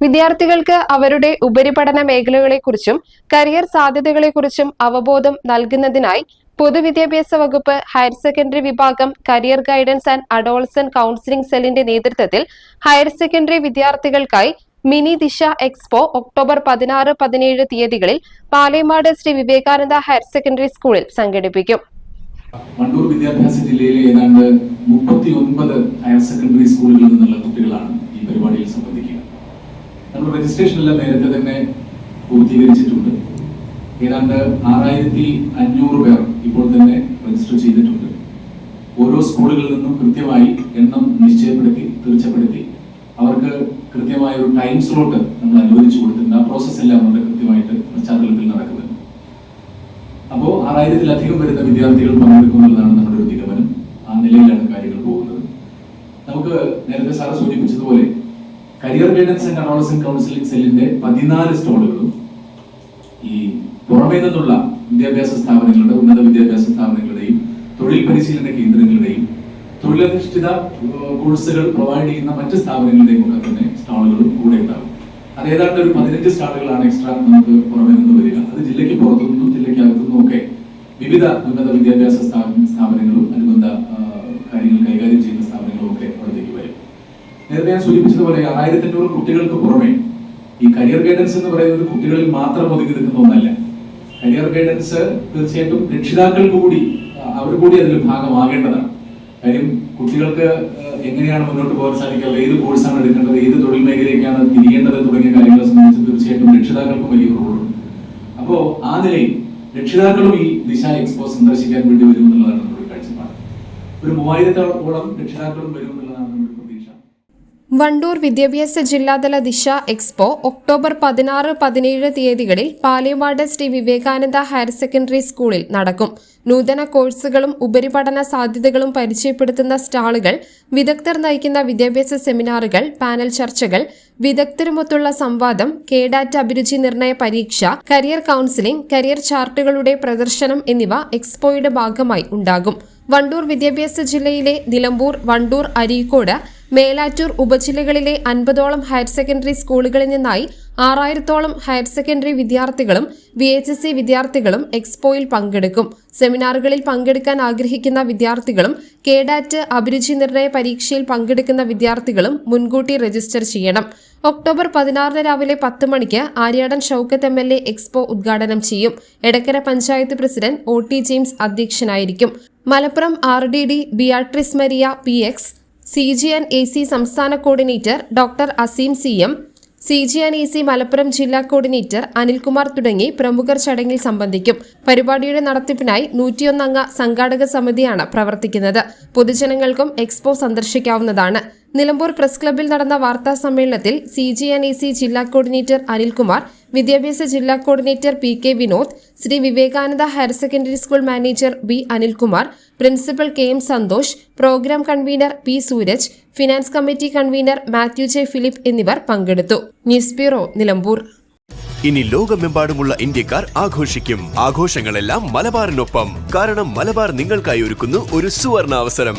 വിദ്യാർത്ഥികൾക്ക് അവരുടെ ഉപരിപഠന മേഖലകളെക്കുറിച്ചും കരിയർ സാധ്യതകളെക്കുറിച്ചും അവബോധം നൽകുന്നതിനായി പൊതുവിദ്യാഭ്യാസ വകുപ്പ് ഹയർ സെക്കൻഡറി വിഭാഗം career guidance and adolescent counselling സെല്ലിന്റെ നേതൃത്വത്തിൽ ഹയർ സെക്കൻഡറി വിദ്യാർത്ഥികൾക്കായി മിനി ദിശ എക്സ്പോ ഒക്ടോബർ പതിനാറ് പതിനേഴ് തീയതികളിൽ പാലേമാട് ശ്രീ വിവേകാനന്ദ ഹയർ സെക്കൻഡറി സ്കൂളിൽ സംഘടിപ്പിക്കും. മണ്ടൂർ വിദ്യാഭ്യാസ ജില്ലയിലെ ഏതാണ്ട് മുപ്പത്തി ഒൻപത് ഹയർ സെക്കൻഡറി സ്കൂളുകളിൽ നിന്നുള്ള കുട്ടികളാണ് ഈ പരിപാടിയിൽ സംബന്ധിക്കുക. നമ്മൾ രജിസ്ട്രേഷൻ എല്ലാം നേരത്തെ തന്നെ പൂർത്തീകരിച്ചിട്ടുണ്ട്. ഏതാണ്ട് ആറായിരത്തി അഞ്ഞൂറ് പേർ ഇപ്പോൾ തന്നെ രജിസ്റ്റർ ചെയ്തിട്ടുണ്ട്. ഓരോ സ്കൂളുകളിൽ നിന്നും കൃത്യമായി എണ്ണം നിശ്ചയപ്പെടുത്തി തീർച്ചപ്പെടുത്തി. അവർക്ക് കൃത്യമായ ഒരു ടൈം സ്ലോട്ട് നമ്മൾ അനുവദിച്ചു കൊടുത്തിട്ടുണ്ട്. ആ പ്രോസസ് എല്ലാം നമ്മുടെ കൃത്യമായിട്ട് പശ്ചാത്തലത്തിൽ നടക്കുന്നത് അപ്പോ ആറായിരത്തിലധികം വരുന്ന വിദ്യാർത്ഥികൾ പങ്കെടുക്കുന്നുള്ളതാണ് നമ്മുടെ ഒരു നിഗമനം. ആ നിലയിലാണ് കാര്യങ്ങൾ പോകുന്നത്. നമുക്ക് നേരത്തെ സാറ് സൂചിപ്പിച്ചതുപോലെ career guidance and adolescent counselling സെല്ലിന്റെ പതിനാല് സ്റ്റോളുകളും ഈ പുറമേ നിന്നുള്ള വിദ്യാഭ്യാസ സ്ഥാപനങ്ങളുടെ ഉന്നത വിദ്യാഭ്യാസ സ്ഥാപനങ്ങളുടെയും തൊഴിൽ പരിശീലന കേന്ദ്രങ്ങളുടെയും തൊഴിലധിഷ്ഠിത കോഴ്സുകൾ പ്രൊവൈഡ് ചെയ്യുന്ന മറ്റ് സ്ഥാപനങ്ങളുടെയും ഒക്കെ തന്നെ സ്റ്റാളുകളും കൂടെ ഉണ്ടാകും. അത് ഏതാണ്ട് ഒരു പതിനഞ്ച് സ്റ്റാളുകളാണ് എക്സ്ട്രാ നമുക്ക് പുറമെ നിന്ന് വരിക. അത് ജില്ലയ്ക്ക് പുറത്തുനിന്നും ജില്ലയ്ക്ക് അകത്തുനിന്നും ഒക്കെ വിവിധ ഉന്നത വിദ്യാഭ്യാസ സ്ഥാപന സ്ഥാപനങ്ങളും നേരത്തെ ഞാൻ സൂചിപ്പിച്ചതുപോലെ ആയിരത്തി അഞ്ഞൂറ് കുട്ടികൾക്ക് പുറമെ ഈ കരിയർ ഗൈഡൻസ് എന്ന് പറയുന്നത് കുട്ടികളിൽ മാത്രം ഒതുക്കി നിൽക്കുന്ന ഒന്നല്ല. കരിയർ ഗൈഡൻസ് തീർച്ചയായിട്ടും രക്ഷിതാക്കൾക്ക് കൂടി അവർ കൂടി അതിൽ ഭാഗമാകേണ്ടതാണ്. കാര്യം കുട്ടികൾക്ക് എങ്ങനെയാണ് മുന്നോട്ട് പോകാൻ സാധിക്കുക ഏത് കോഴ്സാണ് എടുക്കേണ്ടത് ഏത് തൊഴിൽ മേഖലയ്ക്കാണ് തിരിയേണ്ടത് തുടങ്ങിയ കാര്യങ്ങളെ സംബന്ധിച്ച് തീർച്ചയായിട്ടും രക്ഷിതാക്കൾക്കും വലിയ റോളുണ്ട്. അപ്പോ ആ നിലയിൽ രക്ഷിതാക്കളും ഈ ദിശ എക്സ്പോ സന്ദർശിക്കാൻ വേണ്ടി വരും എന്നുള്ളതാണ് നമ്മുടെ കാഴ്ചപ്പാട്. ഒരു മൂവായിരത്തോളം രക്ഷിതാക്കളും വരും വണ്ടൂർ വിദ്യാഭ്യാസ ജില്ലാതല ദിശ എക്സ്പോ ഒക്ടോബർ പതിനാറ് പതിനേഴ് തീയതികളിൽ പാലിയവാട് ശ്രീ വിവേകാനന്ദ ഹയർ സെക്കൻഡറി സ്കൂളിൽ നടക്കും. നൂതന കോഴ്സുകളും ഉപരിപഠന സാധ്യതകളും പരിചയപ്പെടുത്തുന്ന സ്റ്റാളുകൾ വിദഗ്ധർ നയിക്കുന്ന വിദ്യാഭ്യാസ സെമിനാറുകൾ പാനൽ ചർച്ചകൾ വിദഗ്ധരുമൊത്തുള്ള സംവാദം കേഡാറ്റ് അഭിരുചി നിർണയ പരീക്ഷ കരിയർ കൌൺസിലിംഗ് കരിയർ ചാർട്ടുകളുടെ പ്രദർശനം എന്നിവ എക്സ്പോയുടെ ഭാഗമായി ഉണ്ടാകും. വണ്ടൂർ വിദ്യാഭ്യാസ ജില്ലയിലെ നിലമ്പൂർ വണ്ടൂർ അരീക്കോട് മേലാറ്റൂർ ഉപജില്ലകളിലെ അൻപതോളം ഹയർ സെക്കൻഡറി സ്കൂളുകളിൽ നിന്നായി ആറായിരത്തോളം ഹയർ സെക്കൻഡറി വിദ്യാർത്ഥികളും വി എച്ച് എസ് സി വിദ്യാർത്ഥികളും എക്സ്പോയിൽ പങ്കെടുക്കും. സെമിനാറുകളിൽ പങ്കെടുക്കാൻ ആഗ്രഹിക്കുന്ന വിദ്യാർത്ഥികളും കേഡാറ്റ് അഭിരുചി നിർണയ പരീക്ഷയിൽ പങ്കെടുക്കുന്ന വിദ്യാർത്ഥികളും മുൻകൂട്ടി രജിസ്റ്റർ ചെയ്യണം. ഒക്ടോബർ പതിനാറിന് രാവിലെ പത്ത് മണിക്ക് Aryadan Shoukath M L A expo ഉദ്ഘാടനം ചെയ്യും. Edakkara panchayat president O T James അധ്യക്ഷനായിരിക്കും. Malappuram R D D Beatrice Maria P X C G and A C സംസ്ഥാന coordinator doctor Azeem C M C G and A C Malappuram ജില്ലാ coordinator Anilkumar തുടങ്ങി പ്രമുഖർ ചടങ്ങിൽ സംബന്ധിക്കും. പരിപാടിയുടെ നടത്തിപ്പിനായി നൂറ്റിയൊന്നംഗ സംഘാടക സമിതിയാണ് പ്രവർത്തിക്കുന്നത്. പൊതുജനങ്ങൾക്കും എക്സ്പോ സന്ദർശിക്കാവുന്നതാണ്. നിലമ്പൂർ പ്രസ് ക്ലബ്ബിൽ നടന്ന വാർത്താ സമ്മേളനത്തിൽ C G N E C ജില്ലാ കോർഡിനേറ്റർ അനിൽകുമാർ വിദ്യാഭ്യാസ ജില്ലാ coordinator P K Vinod Shri Vivekananda higher secondary school manager B Anilkumar principal K M Santhosh programme convener P Sooraj finance committee convener Mathew J Philip എന്നിവർ പങ്കെടുത്തു. News bureau Nilambur. ഇനി ലോകമെമ്പാടുമുള്ള ഇന്ത്യക്കാർ ആഘോഷിക്കും. ആഘോഷങ്ങളെല്ലാം മലബാറിനൊപ്പം. കാരണം മലബാർ നിങ്ങൾക്കായി ഒരുക്കുന്നു ഒരു സുവർണ അവസരം